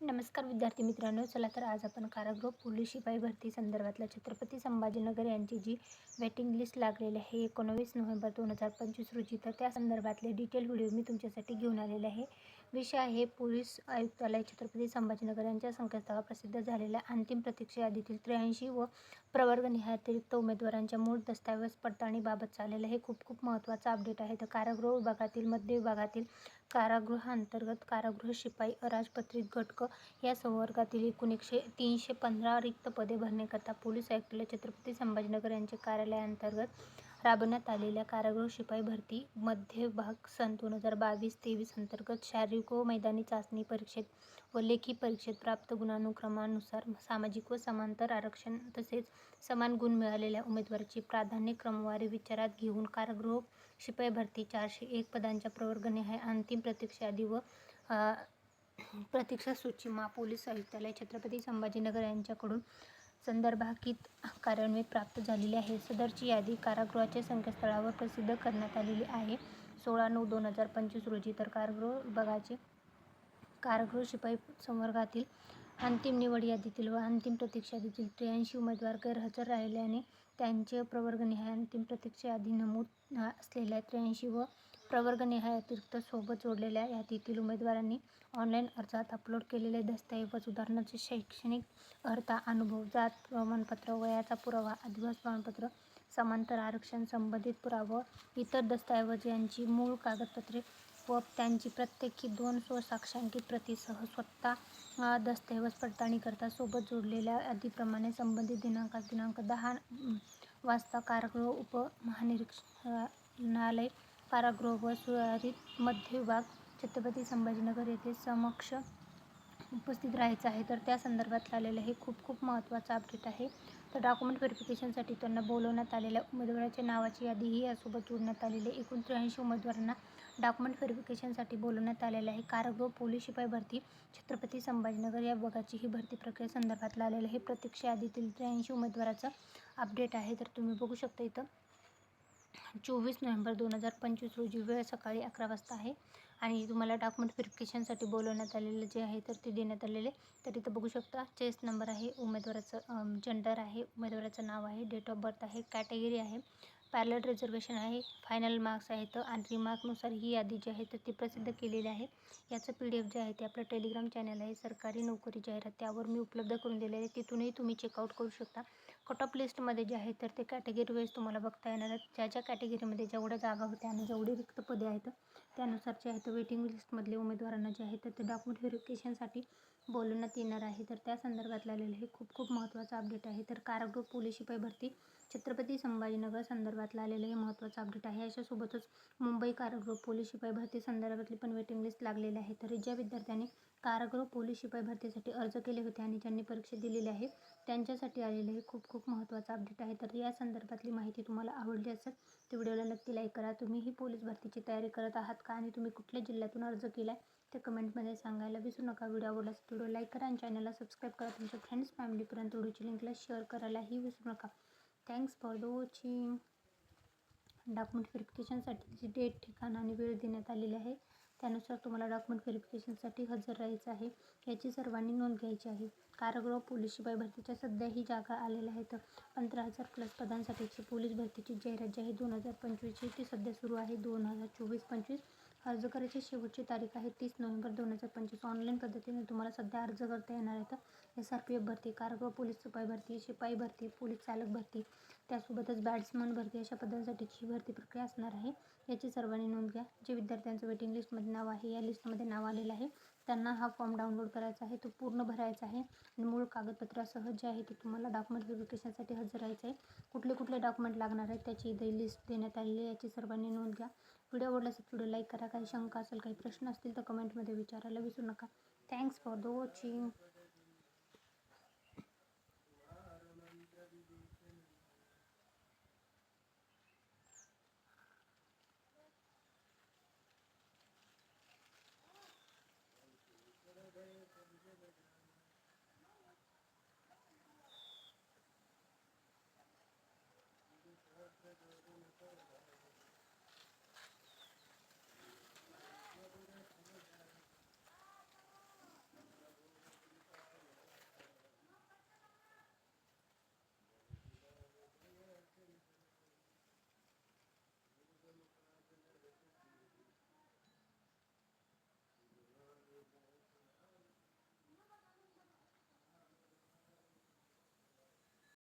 नमस्कार विद्यार्थी मित्रांनो चला तर आज आपण कारागृह पोलीस शिपाई भरती संदर्भातल्या छत्रपती संभाजीनगर यांची जी वेटिंग लिस्ट लागलेली आहे एकोणवीस नोव्हेंबर दोन हजार पंचवीस रोजी तर त्या संदर्भातले डिटेल व्हिडिओ मी तुमच्यासाठी घेऊन आलेले आहे. विषय आहे पोलीस आयुक्तालय छत्रपती संभाजीनगर यांच्या संकेतस्थळावर प्रसिद्ध झालेल्या अंतिम प्रतीक्षा यादीतील त्र्याऐंशी व प्रवर्गनिहायतिरिक्त उमेदवारांच्या मूळ दस्तऐवज पडताळणीबाबत चाललेलं हे खूप खूप महत्त्वाचं अपडेट आहे. तर कारागृह विभागातील मध्य विभागातील कारागृहांतर्गत कारागृह शिपाई अराजपत्रित घटक या संवर्गातील एकूण एकशे तीनशे पंधरा रिक्त पदे भरण्याकरता पोलीस आयुक्तालय छत्रपती संभाजीनगर यांच्या कार्यालयाअंतर्गत राबवण्यात आलेल्या कारागृह शिपाई भरती मध्य सन दोन हजार बावीस तेवीस अंतर्गत शारीरिक व मैदानी चाचणी परीक्षेत व लेखी परीक्षेत प्राप्त गुणानुक्रमानुसार सामाजिक व समांतर आरक्षण तसेच समान गुण मिळालेल्या उमेदवाराची प्राधान्य क्रमवारी विचारात घेऊन कारागृह शिपाई भरती चारशे एक पदांच्या प्रवर्गनिहाय अंतिम प्रतीक्षा यादी व प्रतीक्षा सूची महापोलीस आयुक्तालय छत्रपती संभाजीनगर यांच्याकडून संदर्भाकीत कार्यान्वित प्राप्त झालेली आहे. सदरची यादी कारागृहाच्या संकेतस्थळावर प्रसिद्ध करण्यात आलेली आहे. सोळा नऊ दोन हजार पंचवीस रोजी तर कारागृह विभागाचे कारागृह शिपाई संवर्गातील अंतिम निवड यादीतील व अंतिम प्रतीक्षा यादीतील त्र्याऐंशी उमेदवार गैरहजर राहिल्याने त्यांचे प्रवर्गनिहाय अंतिम प्रतीक्षा यादी नमूद असलेल्या त्र्याऐंशी व प्रवर्गनिहाय अतिरिक्त सोबत जोडलेल्या यादीतील उमेदवारांनी ऑनलाईन अर्जात अपलोड केलेले दस्तऐवज उदाहरणाचे शैक्षणिक अर्हता अनुभव जात प्रमाणपत्र वयाचा पुरावा आदिवास प्रमाणपत्र समांतर आरक्षण संबंधित पुरावा इतर दस्तऐवज यांची मूळ कागदपत्रे व त्यांची प्रत्येकी दोन स्वसाक्षांकित प्रतीसह स्वतः दस्तऐवज पडताळणीकरता सोबत जोडलेल्या यादीप्रमाणे संबंधित दिनांकात दिनांक दहा वाजता कारागृह उपमहानिरीक्षणालय कारागृह व सुधारित मध्यविभाग छत्रपती संभाजीनगर येथे समक्ष उपस्थित राहायचं आहे. तर त्या संदर्भात आलेलं हे खूप खूप महत्त्वाचं अपडेट आहे. तर डॉक्युमेंट व्हेरिफिकेशनसाठी त्यांना बोलवण्यात आलेल्या उमेदवाराच्या नावाची यादीही यासोबत जोडण्यात आलेली आहे. एकूण त्र्याऐंशी उमेदवारांना डॉक्युमेंट व्हेरिफिकेशनसाठी बोलवण्यात आलेलं आहे. कारागृह पोलीस शिपाई भरती छत्रपती संभाजीनगर या विभागाची ही भरती प्रक्रिया संदर्भात आलेलं हे प्रतीक्षा यादीतील त्र्याऐंशी उमेदवाराचं अपडेट आहे. तर तुम्ही बघू शकता इथं चोवीस नोव्हेंबर दोन हजार पंचवीस रोजी वेळ सकाळी अकरा वाजता आहे. आणि तुम्हाला डॉक्युमेंट व्हेरिफिकेशनसाठी बोलवण्यात आलेलं जे आहे तर ते देण्यात आलेले तर इथं बघू शकता चेस नंबर आहे उमेदवाराचं जेंडर आहे उमेदवाराचं नाव आहे डेट ऑफ बर्थ आहे कॅटेगरी आहे पॅरलट रिझर्वेशन आहे फायनल मार्क्स आहेत आणि रिमार्कनुसार ही यादी जी आहे तर ती प्रसिद्ध केलेली आहे. याचं पी डी एफ जे आहे ते आपलं टेलिग्राम चॅनल आहे सरकारी नोकरी जाहिरात त्यावर मी उपलब्ध करून दिलेली आहे. तिथूनही तुम्ही चेकआउट करू शकता. कट ऑफ लिस्टमध्ये जे आहे तर ते कॅटेगरी वाईज तुम्हाला बघता येणार आहेत. ज्या ज्या कॅटेगरीमध्ये जेवढ्या जागा होत्या आणि जेवढी रिक्त पदे आहेत त्यानुसार जे आहे तर वेटिंग लिस्टमधले उमेदवारांना जे आहे तर ते डॉक्युमेंट व्हेरिफिकेशनसाठी बोलवण्यात येणार आहे. तर त्या संदर्भात आलेलं हे खूप खूप महत्त्वाचं अपडेट आहे. तर कारागृह पोलीस शिपाई भरती छत्रपती संभाजीनगर संदर्भातलं आलेलं हे महत्त्वाचं अपडेट आहे. याच्यासोबतच मुंबई कारागृह पोलीस शिपाई भरती संदर्भातली पण वेटिंग लिस्ट लागलेली आहे. तर ज्या विद्यार्थ्यांनी कारागृह पोलीस शिपाई भरतीसाठी अर्ज केले होते आणि ज्यांनी परीक्षा दिलेली आहे त्यांच्यासाठी आलेलं हे खूप खूप महत्त्वाचं अपडेट आहे. तर या संदर्भातली माहिती तुम्हाला आवडली असेल तर व्हिडिओला नक्की लाईक करा. तुम्हीही पोलीस भरतीची तयारी करत आहात का आणि तुम्ही कुठल्या जिल्ह्यातून अर्ज केला आहे ते कमेंटमध्ये सांगायला विसरू नका. व्हिडिओ आवडल्यास व्हिडिओ लाईक करा आणि चॅनलला सबस्क्राईब करा. तुमच्या फ्रेंड्स फॅमिलीपर्यंत व्हिडिओची लिंकला शेअर करायलाही विसरू नका. Thanks for the watching document व्हेरिफिकेशनसाठी date ठिकाण आणि वेळ देण्यात आलेली आहे त्यानुसार तुम्हाला डॉक्युमेंट व्हेरिफिकेशनसाठी हजर राहायचं आहे. याची सर्वांनी नोंद घ्यायची आहे. कारागृह पोलीस शिपाई भरतीच्या सध्या ही जागा आलेल्या आहेत. पंधरा हजार प्लस पदांसाठीची पोलीस भरतीची जाहिरात जी आहे दोन हजार पंचवीसची ती सध्या सुरू आहे दोन हजार चोवीस पंचवीस. अर्ज करायची शेवटची तारीख आहे तीस नोव्हेंबर दोन हजार पंचवीस. ऑनलाईन पद्धतीने तुम्हाला सध्या अर्ज करता येणार आहेत एस आर पी एफ भरती कारागृह पोलीस शिपाई भरती शिपाई भरती पोलीस चालक भरती त्यासोबतच बॅट्समन भरती अशा पदांसाठीची भरती प्रक्रिया असणार आहे. याची सर्वांनी नोंद घ्या. जे विद्यार्थ्यांचं वेटिंग लिस्टमध्ये नाव आहे या लिस्टमध्ये नाव आलेलं आहे त्यांना हा फॉर्म डाउनलोड करायचा आहे. तो पूर्ण भरायचा आहे आणि मूळ कागदपत्रासह जे आहे ते तुम्हाला डॉक्युमेंट व्हेरिफिकेशनसाठी हजर राहायचं आहे. कुठले कुठले डॉक्युमेंट लागणार आहेत त्याची इथे लिस्ट देण्यात आलेली आहे. याची सर्वांनी नोंद घ्या. व्हिडिओ आवडला असेल व्हिडिओ लाईक करा. काही शंका असेल काही प्रश्न असतील तर कमेंटमध्ये विचारायला विसरू नका. Thanks for the watching